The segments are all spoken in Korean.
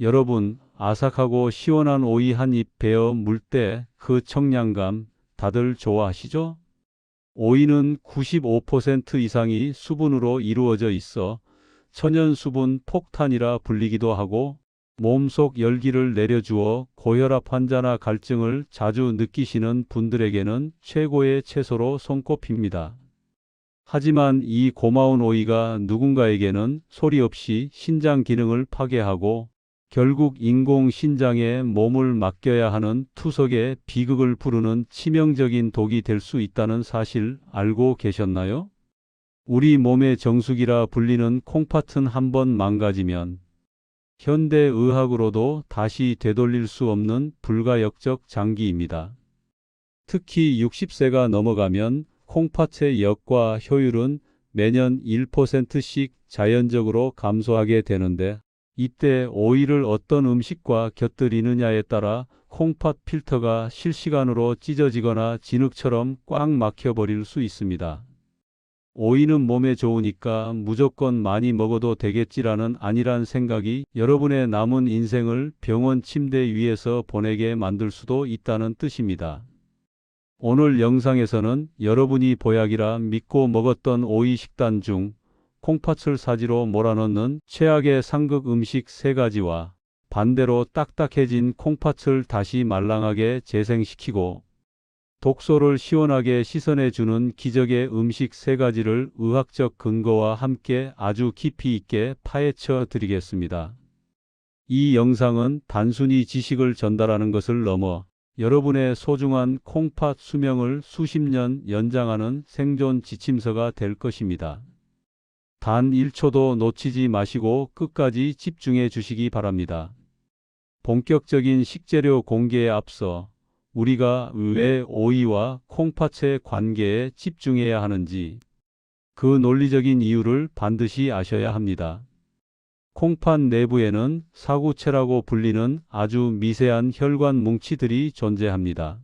여러분, 아삭하고 시원한 오이 한 입 베어 물 때 그 청량감 다들 좋아하시죠? 오이는 95% 이상이 수분으로 이루어져 있어 천연 수분 폭탄이라 불리기도 하고 몸속 열기를 내려주어 고혈압 환자나 갈증을 자주 느끼시는 분들에게는 최고의 채소로 손꼽힙니다. 하지만 이 고마운 오이가 누군가에게는 소리 없이 신장 기능을 파괴하고 결국 인공 신장에 몸을 맡겨야 하는 투석의 비극을 부르는 치명적인 독이 될 수 있다는 사실 알고 계셨나요? 우리 몸의 정수기라 불리는 콩팥은 한번 망가지면 현대 의학으로도 다시 되돌릴 수 없는 불가역적 장기입니다. 특히 60세가 넘어가면 콩팥의 역과 효율은 매년 1%씩 자연적으로 감소하게 되는데 이때 오이를 어떤 음식과 곁들이느냐에 따라 콩팥 필터가 실시간으로 찢어지거나 진흙처럼 꽉 막혀버릴 수 있습니다. 오이는 몸에 좋으니까 무조건 많이 먹어도 되겠지라는 아니란 생각이 여러분의 남은 인생을 병원 침대 위에서 보내게 만들 수도 있다는 뜻입니다. 오늘 영상에서는 여러분이 보약이라 믿고 먹었던 오이 식단 중 콩팥을 사지로 몰아넣는 최악의 상극 음식 세 가지와 반대로 딱딱해진 콩팥을 다시 말랑하게 재생시키고 독소를 시원하게 씻어내주는 기적의 음식 세 가지를 의학적 근거와 함께 아주 깊이 있게 파헤쳐 드리겠습니다. 이 영상은 단순히 지식을 전달하는 것을 넘어 여러분의 소중한 콩팥 수명을 수십 년 연장하는 생존 지침서가 될 것입니다. 단 1초도 놓치지 마시고 끝까지 집중해 주시기 바랍니다. 본격적인 식재료 공개에 앞서 우리가 왜 오이와 콩팥의 관계에 집중해야 하는지 그 논리적인 이유를 반드시 아셔야 합니다. 콩팥 내부에는 사구체라고 불리는 아주 미세한 혈관 뭉치들이 존재합니다.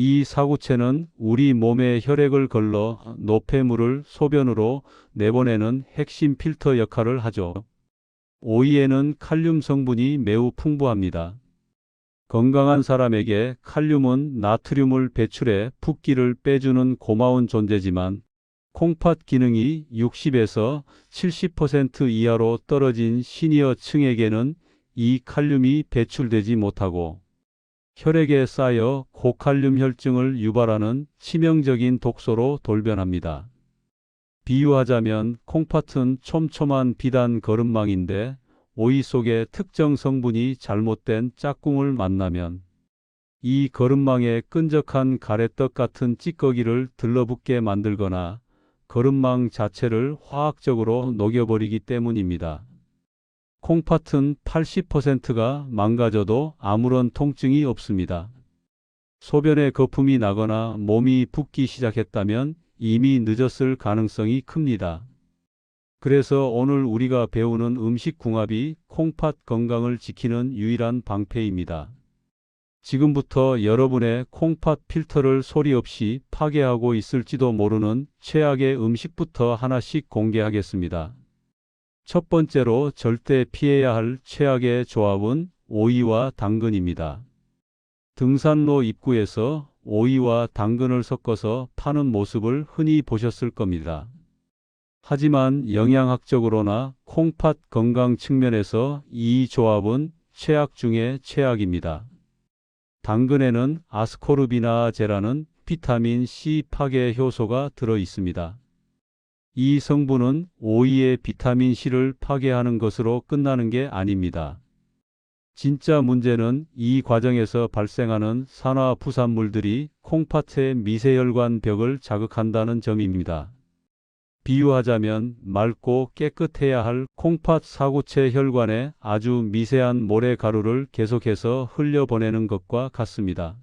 이 사구체는 우리 몸의 혈액을 걸러 노폐물을 소변으로 내보내는 핵심 필터 역할을 하죠. 오이에는 칼륨 성분이 매우 풍부합니다. 건강한 사람에게 칼륨은 나트륨을 배출해 붓기를 빼주는 고마운 존재지만 콩팥 기능이 60에서 70% 이하로 떨어진 시니어층에게는 이 칼륨이 배출되지 못하고 혈액에 쌓여 고칼륨 혈증을 유발하는 치명적인 독소로 돌변합니다. 비유하자면 콩팥은 촘촘한 비단 거름망인데 오이 속에 특정 성분이 잘못된 짝꿍을 만나면 이 거름망에 끈적한 가래떡 같은 찌꺼기를 들러붙게 만들거나 거름망 자체를 화학적으로 녹여버리기 때문입니다. 콩팥은 80%가 망가져도 아무런 통증이 없습니다. 소변에 거품이 나거나 몸이 붓기 시작했다면 이미 늦었을 가능성이 큽니다. 그래서 오늘 우리가 배우는 음식 궁합이 콩팥 건강을 지키는 유일한 방패입니다. 지금부터 여러분의 콩팥 필터를 소리 없이 파괴하고 있을지도 모르는 최악의 음식부터 하나씩 공개하겠습니다. 첫 번째로 절대 피해야 할 최악의 조합은 오이와 당근입니다. 등산로 입구에서 오이와 당근을 섞어서 파는 모습을 흔히 보셨을 겁니다. 하지만 영양학적으로나 콩팥 건강 측면에서 이 조합은 최악 중의 최악입니다. 당근에는 아스코르비나제라는 비타민 C 파괴 효소가 들어 있습니다. 이 성분은 오이의 비타민 C를 파괴하는 것으로 끝나는 게 아닙니다. 진짜 문제는 이 과정에서 발생하는 산화 부산물들이 콩팥의 미세혈관 벽을 자극한다는 점입니다. 비유하자면 맑고 깨끗해야 할 콩팥 사구체 혈관에 아주 미세한 모래가루를 계속해서 흘려보내는 것과 같습니다.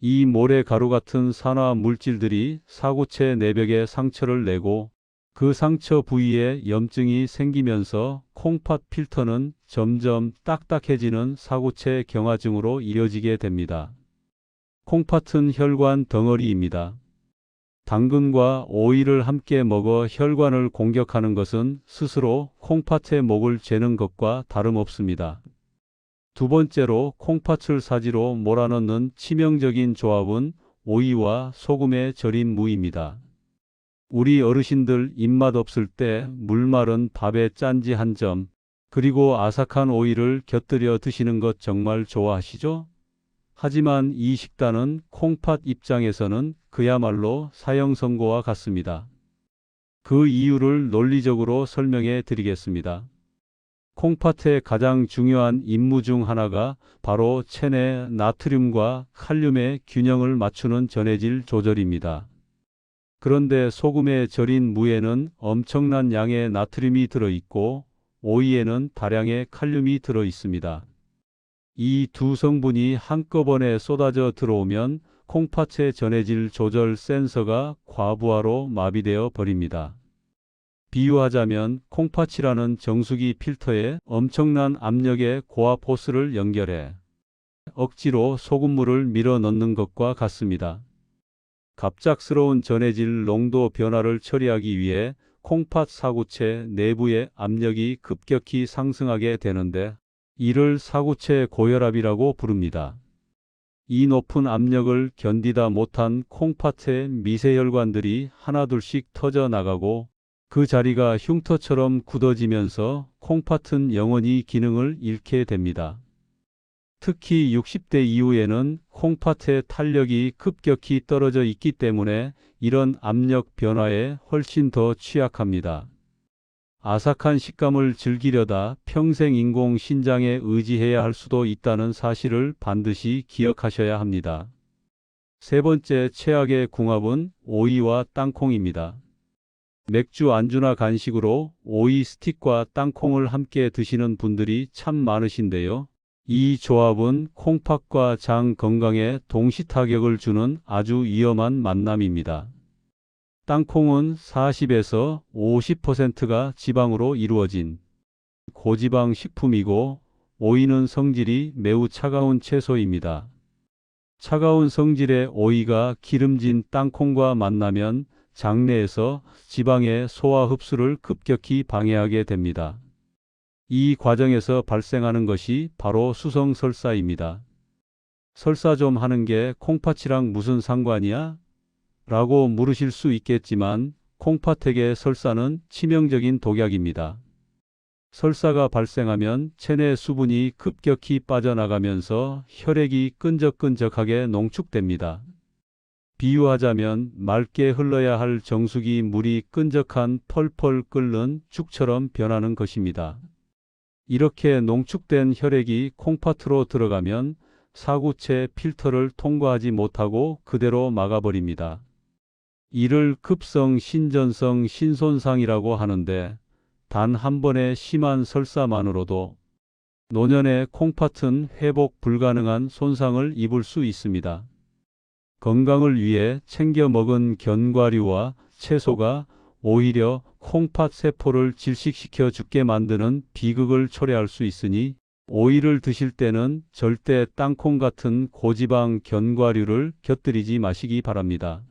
이 모래가루 같은 산화 물질들이 사구체 내벽에 상처를 내고 그 상처 부위에 염증이 생기면서 콩팥 필터는 점점 딱딱해지는 사구체 경화증으로 이어지게 됩니다. 콩팥은 혈관 덩어리입니다. 당근과 오이를 함께 먹어 혈관을 공격하는 것은 스스로 콩팥의 목을 죄는 것과 다름없습니다. 두 번째로 콩팥을 사지로 몰아넣는 치명적인 조합은 오이와 소금에 절인 무입니다. 우리 어르신들 입맛 없을 때 물마른 밥에 짠지 한 점, 그리고 아삭한 오이를 곁들여 드시는 것 정말 좋아하시죠? 하지만 이 식단은 콩팥 입장에서는 그야말로 사형 선고와 같습니다. 그 이유를 논리적으로 설명해 드리겠습니다. 콩팥의 가장 중요한 임무 중 하나가 바로 체내 나트륨과 칼륨의 균형을 맞추는 전해질 조절입니다. 그런데 소금에 절인 무에는 엄청난 양의 나트륨이 들어있고 오이에는 다량의 칼륨이 들어 있습니다. 이 두 성분이 한꺼번에 쏟아져 들어오면 콩팥의 전해질 조절 센서가 과부하로 마비되어 버립니다. 비유하자면 콩팥이라는 정수기 필터에 엄청난 압력의 고압 호스를 연결해 억지로 소금물을 밀어 넣는 것과 같습니다. 갑작스러운 전해질 농도 변화를 처리하기 위해 콩팥 사구체 내부의 압력이 급격히 상승하게 되는데 이를 사구체 고혈압이라고 부릅니다. 이 높은 압력을 견디다 못한 콩팥의 미세혈관들이 하나둘씩 터져 나가고 그 자리가 흉터처럼 굳어지면서 콩팥은 영원히 기능을 잃게 됩니다. 특히 60대 이후에는 콩팥의 탄력이 급격히 떨어져 있기 때문에 이런 압력 변화에 훨씬 더 취약합니다. 아삭한 식감을 즐기려다 평생 인공 신장에 의지해야 할 수도 있다는 사실을 반드시 기억하셔야 합니다. 세 번째 최악의 궁합은 오이와 땅콩입니다. 맥주 안주나 간식으로 오이 스틱과 땅콩을 함께 드시는 분들이 참 많으신데요. 이 조합은 콩팥과 장 건강에 동시 타격을 주는 아주 위험한 만남입니다. 땅콩은 40에서 50%가 지방으로 이루어진 고지방 식품이고 오이는 성질이 매우 차가운 채소입니다. 차가운 성질의 오이가 기름진 땅콩과 만나면 장내에서 지방의 소화 흡수를 급격히 방해하게 됩니다. 이 과정에서 발생하는 것이 바로 수성설사입니다. 설사 좀 하는 게 콩팥이랑 무슨 상관이야? 라고 물으실 수 있겠지만 콩팥에게 설사는 치명적인 독약입니다. 설사가 발생하면 체내 수분이 급격히 빠져나가면서 혈액이 끈적끈적하게 농축됩니다. 비유하자면 맑게 흘러야 할 정수기 물이 끈적한 펄펄 끓는 죽처럼 변하는 것입니다. 이렇게 농축된 혈액이 콩팥으로 들어가면 사구체 필터를 통과하지 못하고 그대로 막아버립니다. 이를 급성 신전성 신손상이라고 하는데 단 한 번의 심한 설사만으로도 노년의 콩팥은 회복 불가능한 손상을 입을 수 있습니다. 건강을 위해 챙겨 먹은 견과류와 채소가 오히려 콩팥 세포를 질식시켜 죽게 만드는 비극을 초래할 수 있으니 오이를 드실 때는 절대 땅콩 같은 고지방 견과류를 곁들이지 마시기 바랍니다.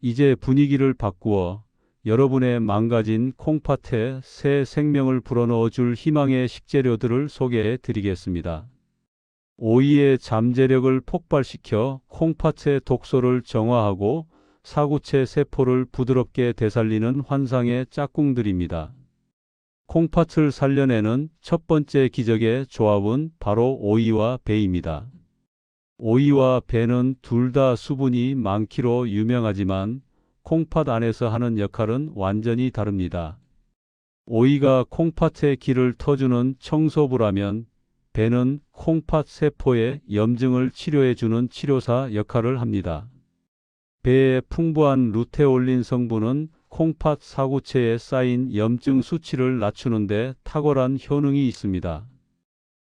이제 분위기를 바꾸어 여러분의 망가진 콩팥에 새 생명을 불어넣어 줄 희망의 식재료들을 소개해 드리겠습니다. 오이의 잠재력을 폭발시켜 콩팥의 독소를 정화하고 사구체 세포를 부드럽게 되살리는 환상의 짝꿍들입니다. 콩팥을 살려내는 첫 번째 기적의 조합은 바로 오이와 배입니다. 오이와 배는 둘 다 수분이 많기로 유명하지만 콩팥 안에서 하는 역할은 완전히 다릅니다. 오이가 콩팥의 길을 터주는 청소부라면 배는 콩팥 세포의 염증을 치료해주는 치료사 역할을 합니다. 배의 풍부한 루테올린 성분은 콩팥 사구체에 쌓인 염증 수치를 낮추는데 탁월한 효능이 있습니다.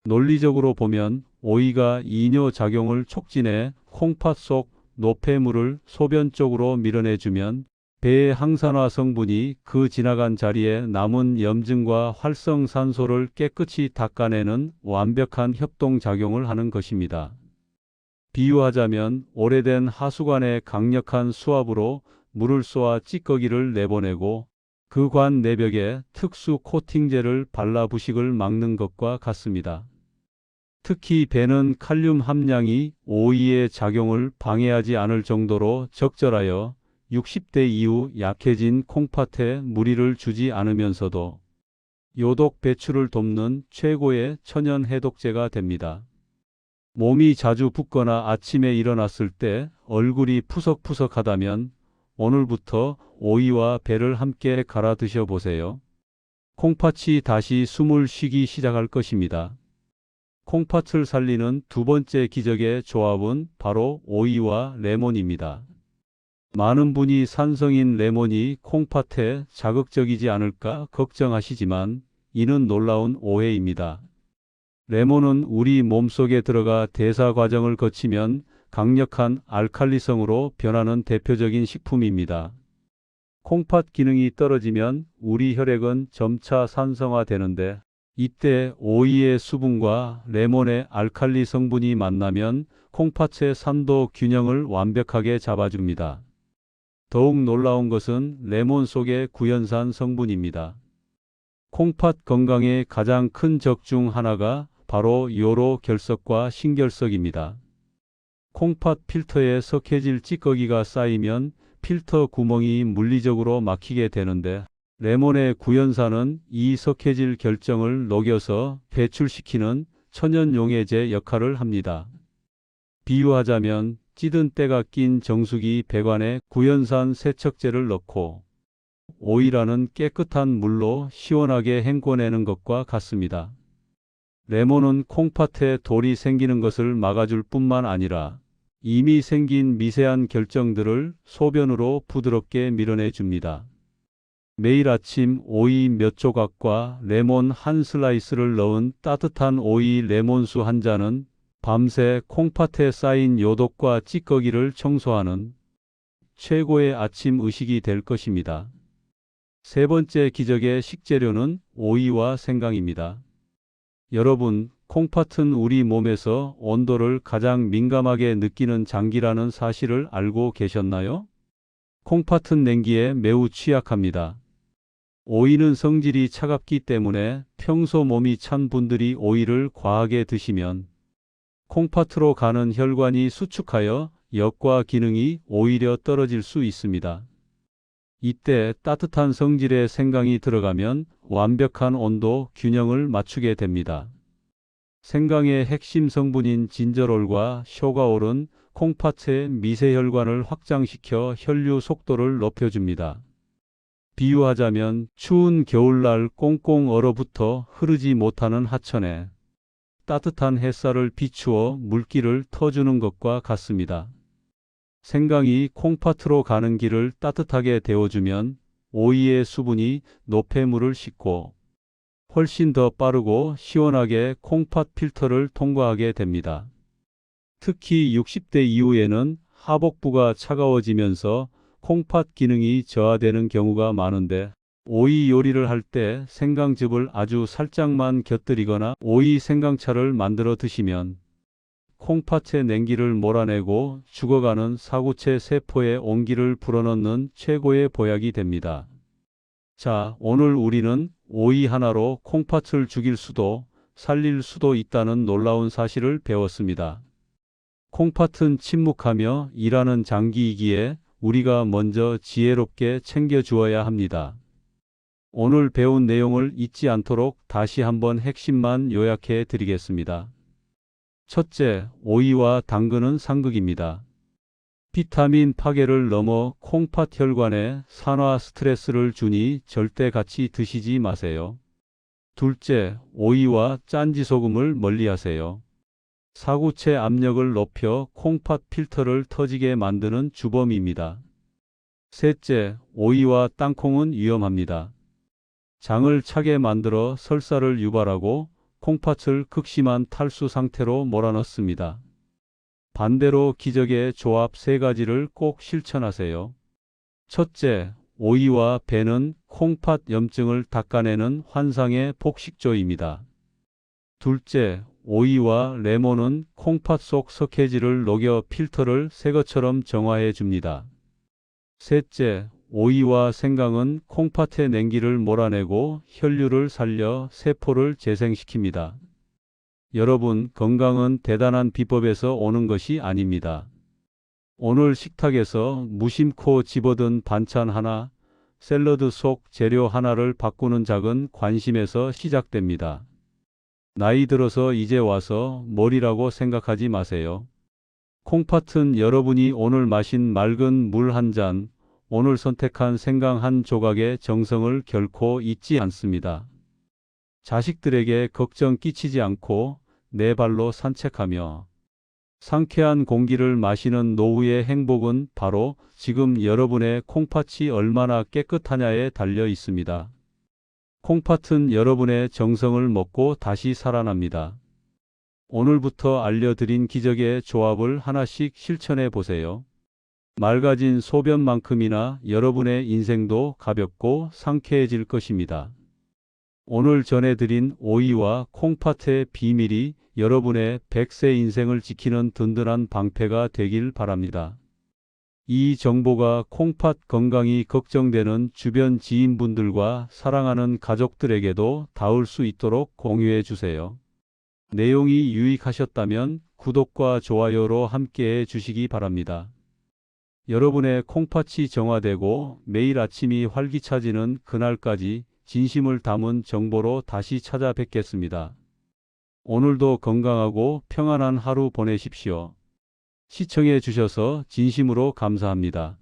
논리적으로 보면 오이가 이뇨 작용을 촉진해 콩팥 속 노폐물을 소변 쪽으로 밀어내주면 배의 항산화 성분이 그 지나간 자리에 남은 염증과 활성산소를 깨끗이 닦아내는 완벽한 협동작용을 하는 것입니다. 비유하자면 오래된 하수관의 강력한 수압으로 물을 쏘아 찌꺼기를 내보내고 그 관 내벽에 특수 코팅제를 발라 부식을 막는 것과 같습니다. 특히 배는 칼륨 함량이 오이의 작용을 방해하지 않을 정도로 적절하여 60대 이후 약해진 콩팥에 무리를 주지 않으면서도 요독 배출을 돕는 최고의 천연 해독제가 됩니다. 몸이 자주 붓거나 아침에 일어났을 때 얼굴이 푸석푸석하다면 오늘부터 오이와 배를 함께 갈아 드셔 보세요. 콩팥이 다시 숨을 쉬기 시작할 것입니다. 콩팥을 살리는 두 번째 기적의 조합은 바로 오이와 레몬입니다. 많은 분이 산성인 레몬이 콩팥에 자극적이지 않을까 걱정하시지만 이는 놀라운 오해입니다. 레몬은 우리 몸속에 들어가 대사 과정을 거치면 강력한 알칼리성으로 변하는 대표적인 식품입니다. 콩팥 기능이 떨어지면 우리 혈액은 점차 산성화되는데 이때 오이의 수분과 레몬의 알칼리 성분이 만나면 콩팥의 산도 균형을 완벽하게 잡아줍니다. 더욱 놀라운 것은 레몬 속의 구연산 성분입니다. 콩팥 건강의 가장 큰 적 중 하나가 바로 요로 결석과 신결석입니다. 콩팥 필터에 석회질 찌꺼기가 쌓이면 필터 구멍이 물리적으로 막히게 되는데 레몬의 구연산은 이 석회질 결정을 녹여서 배출시키는 천연용해제 역할을 합니다. 비유하자면 찌든 때가 낀 정수기 배관에 구연산 세척제를 넣고 오이라는 깨끗한 물로 시원하게 헹궈내는 것과 같습니다. 레몬은 콩팥에 돌이 생기는 것을 막아줄 뿐만 아니라 이미 생긴 미세한 결정들을 소변으로 부드럽게 밀어내 줍니다. 매일 아침 오이 몇 조각과 레몬 한 슬라이스를 넣은 따뜻한 오이 레몬수 한 잔은 밤새 콩팥에 쌓인 요독과 찌꺼기를 청소하는 최고의 아침 의식이 될 것입니다. 세 번째 기적의 식재료는 오이와 생강입니다. 여러분, 콩팥은 우리 몸에서 온도를 가장 민감하게 느끼는 장기라는 사실을 알고 계셨나요? 콩팥은 냉기에 매우 취약합니다. 오이는 성질이 차갑기 때문에 평소 몸이 찬 분들이 오이를 과하게 드시면 콩팥으로 가는 혈관이 수축하여 역과 기능이 오히려 떨어질 수 있습니다. 이때 따뜻한 성질의 생강이 들어가면 완벽한 온도 균형을 맞추게 됩니다. 생강의 핵심 성분인 진저롤과 쇼가올은 콩팥의 미세혈관을 확장시켜 혈류 속도를 높여줍니다. 비유하자면 추운 겨울날 꽁꽁 얼어붙어 흐르지 못하는 하천에 따뜻한 햇살을 비추어 물기를 터주는 것과 같습니다. 생강이 콩팥으로 가는 길을 따뜻하게 데워주면 오이의 수분이 노폐물을 씻고 훨씬 더 빠르고 시원하게 콩팥 필터를 통과하게 됩니다. 특히 60대 이후에는 하복부가 차가워지면서 콩팥 기능이 저하되는 경우가 많은데 오이 요리를 할 때 생강즙을 아주 살짝만 곁들이거나 오이 생강차를 만들어 드시면 콩팥의 냉기를 몰아내고 죽어가는 사구체 세포의 온기를 불어넣는 최고의 보약이 됩니다. 자, 오늘 우리는 오이 하나로 콩팥을 죽일 수도 살릴 수도 있다는 놀라운 사실을 배웠습니다. 콩팥은 침묵하며 일하는 장기이기에 우리가 먼저 지혜롭게 챙겨주어야 합니다. 오늘 배운 내용을 잊지 않도록 다시 한번 핵심만 요약해 드리겠습니다. 첫째, 오이와 당근은 상극입니다. 비타민 파괴를 넘어 콩팥 혈관에 산화 스트레스를 주니 절대 같이 드시지 마세요. 둘째, 오이와 짠지 소금을 멀리 하세요. 사구체 압력을 높여 콩팥 필터를 터지게 만드는 주범입니다. 셋째, 오이와 땅콩은 위험합니다. 장을 차게 만들어 설사를 유발하고 콩팥을 극심한 탈수 상태로 몰아넣습니다. 반대로 기적의 조합 세 가지를 꼭 실천하세요. 첫째, 오이와 배는 콩팥 염증을 닦아내는 환상의 복식조입니다. 둘째, 오이와 레몬은 콩팥 속 석회질을 녹여 필터를 새 것처럼 정화해 줍니다. 셋째, 오이와 생강은 콩팥의 냉기를 몰아내고 혈류를 살려 세포를 재생시킵니다. 여러분, 건강은 대단한 비법에서 오는 것이 아닙니다. 오늘 식탁에서 무심코 집어든 반찬 하나, 샐러드 속 재료 하나를 바꾸는 작은 관심에서 시작됩니다. 나이 들어서 이제 와서 뭘이라고 생각하지 마세요. 콩팥은 여러분이 오늘 마신 맑은 물 한 잔, 오늘 선택한 생강 한 조각의 정성을 결코 잊지 않습니다. 자식들에게 걱정 끼치지 않고 내 발로 산책하며 상쾌한 공기를 마시는 노후의 행복은 바로 지금 여러분의 콩팥이 얼마나 깨끗하냐에 달려 있습니다. 콩팥은 여러분의 정성을 먹고 다시 살아납니다. 오늘부터 알려드린 기적의 조합을 하나씩 실천해 보세요. 맑아진 소변만큼이나 여러분의 인생도 가볍고 상쾌해질 것입니다. 오늘 전해드린 오이와 콩팥의 비밀이 여러분의 100세 인생을 지키는 든든한 방패가 되길 바랍니다. 이 정보가 콩팥 건강이 걱정되는 주변 지인분들과 사랑하는 가족들에게도 닿을 수 있도록 공유해 주세요. 내용이 유익하셨다면 구독과 좋아요로 함께해 주시기 바랍니다. 여러분의 콩팥이 정화되고 매일 아침이 활기차지는 그날까지 진심을 담은 정보로 다시 찾아뵙겠습니다. 오늘도 건강하고 평안한 하루 보내십시오. 시청해 주셔서 진심으로 감사합니다.